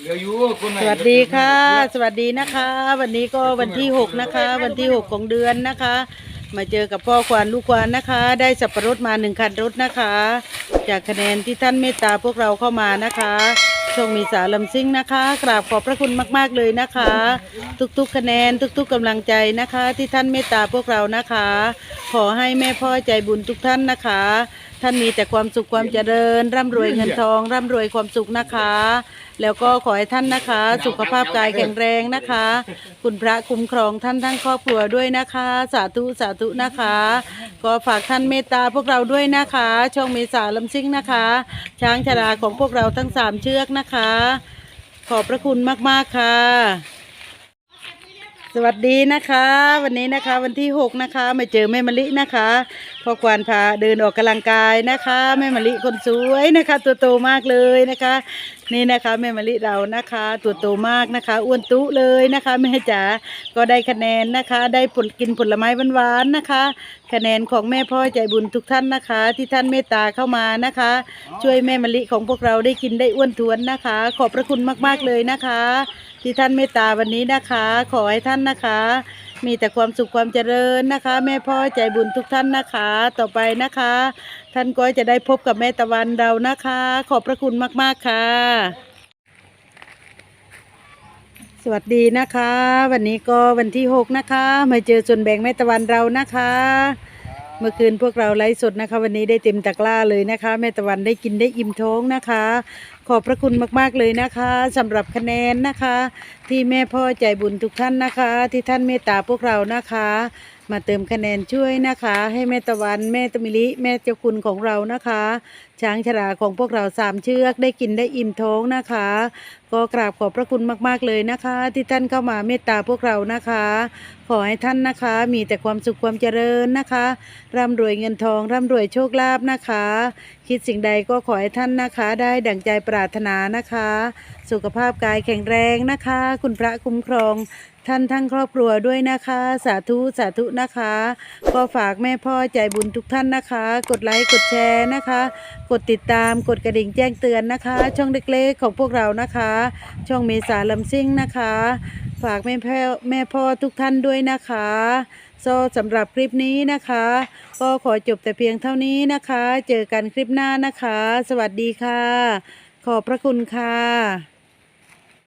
เหลืออยู่คนไหนสวัสดีค่ะ สวัสดีนะคะ วันนี้ก็วันที่หกนะคะ วันที่หกของเดือนนะคะ มาเจอกับพ่อควานลูกควานนะคะ ได้สับปะรดมาหนึ่งคันรถนะคะ จากคะแนนที่ท่านเมตตาพวกเราเข้ามานะคะช่องมีสาลำซิ่งนะคะ กราบขอบพระคุณมาก ๆ เลยนะคะ ทุกๆ คะแนนทุก ๆกำลังใจนะคะ ที่ท่านเมตตาพวกเรานะคะ ขอให้แม่พ่อใจบุญทุกท่านนะคะ ท่านมีแต่ความสุขความเจริญ ร่ำรวยเงินทอง ร่ำรวยความสุขนะคะ แล้วก็ขอให้ท่านนะคะ สุขภาพกายแข็งแรงนะคะ คุณพระคุ้มครองท่านทั้งครอบครัวด้วยนะคะ สาธุสาธุนะคะ ก็ฝากท่านเมตตาพวกเราด้วยนะคะ ช่องเมษาลำซิ่งนะคะ ช้างชราของพวกเราทั้งสามเชือกนะคะ ขอบพระคุณมากๆค่ะ สวัสดีนะคะ วันนี้นะคะวันที่หกนะคะมาเจอแม่มะลินะคะพ่อควานพาเดินออกกำลังกายนะคะแม่มะลิคนสวยนะคะ ตัวโตมากเลยนะคะ นี่นะคะแม่มะลิเรานะคะ ตัวโตมากนะคะ อ้วนตุเลยนะคะแม่จ๋าก็ได้คะแนนนะคะ ได้ผลกินผลไม้หวานๆนะคะ คะแนนของแม่พ่อใจบุญทุกท่านนะคะ ที่ท่านเมตตาเข้ามานะคะ ช่วยแม่มะลิของพวกเราได้กินได้อ้วนท้วนนะคะ ขอบพระคุณมากๆเลยนะคะ ที่ท่านเมตตาวันนี้นะคะ ขอให้ท่านนะคะ มีแต่ความสุขความเจริญนะคะ แม่พ่อใจบุญทุกท่านนะคะ ต่อไปนะคะ ท่านก็จะได้พบกับแม่ตะวันเรานะคะ ขอบพระคุณมาก ๆ ค่ะ สวัสดีนะคะ วันนี้ก็วันที่หกนะคะ มาเจอส่วนแบ่งแม่ตะวันเรานะคะเมื่อคืนพวกเราไลฟ์สดนะคะ วันนี้ได้เต็มตะกร้าเลยนะคะ แม่ตะวันได้กินได้อิ่มท้องนะคะ ขอบพระคุณมากๆเลยนะคะสำหรับคะแนนนะคะ ที่แม่พ่อใจบุญทุกท่านนะคะ ที่ท่านเมตตาพวกเรานะคะ มาเติมคะแนนช่วยนะคะ ให้แม่ตะวันแม่ตะมิลิแม่เจ้าคุณของเรานะคะ ช้างชราของพวกเราสามเชือกได้กินได้อิ่มท้องนะคะ ก็กราบขอบพระคุณมากๆเลยนะคะ ที่ท่านเข้ามาเมตตาพวกเรานะคะ ขอให้ท่านนะคะ มีแต่ความสุขความเจริญนะคะร่ำรวยเงินทองร่ำรวยโชคลาภนะคะ คิดสิ่งใดก็ขอให้ท่านนะคะ ได้ดั่งใจปรารถนานะคะ สุขภาพกายแข็งแรงนะคะ คุณพระคุ้มครอง ท่านทั้งครอบครัวด้วยนะคะ สาธุสาธุนะคะ ก็ฝากแม่พ่อใจบุญทุกท่านนะคะ กดไลค์กดแชร์นะคะ กดติดตามกดกระดิ่งแจ้งเตือนนะคะ ช่องเล็กๆของพวกเรานะคะ ช่องเมษาลำซิ่งนะคะ ฝากแม่พ่อแม่พ่อทุกท่านด้วยนะคะ โซสำหรับคลิปนี้นะคะ ก็ขอจบแต่เพียงเท่านี้นะคะ เจอกันคลิปหน้านะคะ สวัสดีค่ะ ขอบพระคุณค่ะ